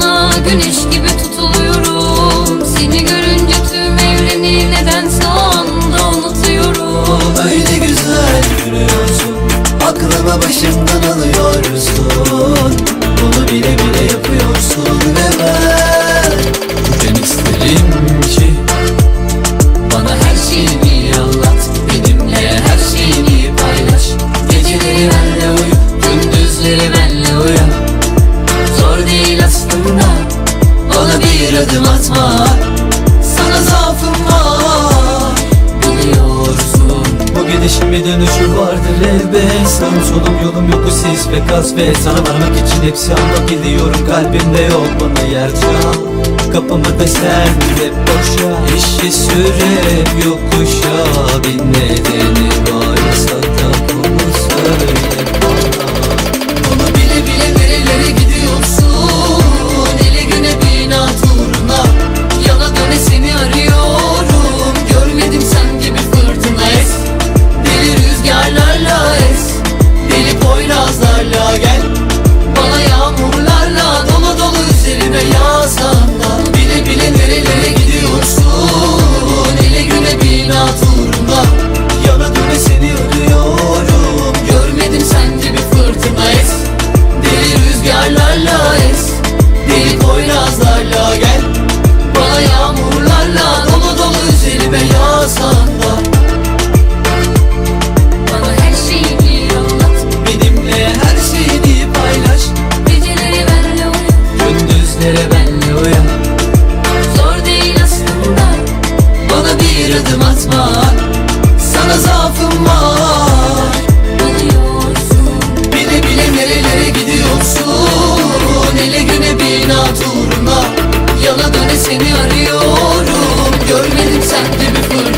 sana güneş gibi tutuluyorum. Seni görünce tüm evreni nedense anda unutuyorum. Öyle güzel gülüyorsun. Aklımı başımdan alıyorsun bir adım atma Sana zaafım var. Biliyorsun. Bu gidişin bir dönüşü vardır elbet. Sağım solum yolum yoku sis ve kasvet Sana varmak için hepsi ama biliyorum. Kalbimde yok bana yer çal. Kapımı da sen hep boşa. İşi sürüp yokuşa Bir gel. Bana yağmurlarla dolu dolu üzerime yağsan da Bana her şeyini anlat. Benimle her şeyini paylaş. Geceleri benle uyan. Gündüzlere benle uyan. Zor değil aslında. Bana bir adım atma. Sana zaafım var. Biliyorsun Bile bile nerelere gidiyorsun. Hele güne binat uğruna Yalan öyle seni arıyorum. Görmedim sende bir fırtına.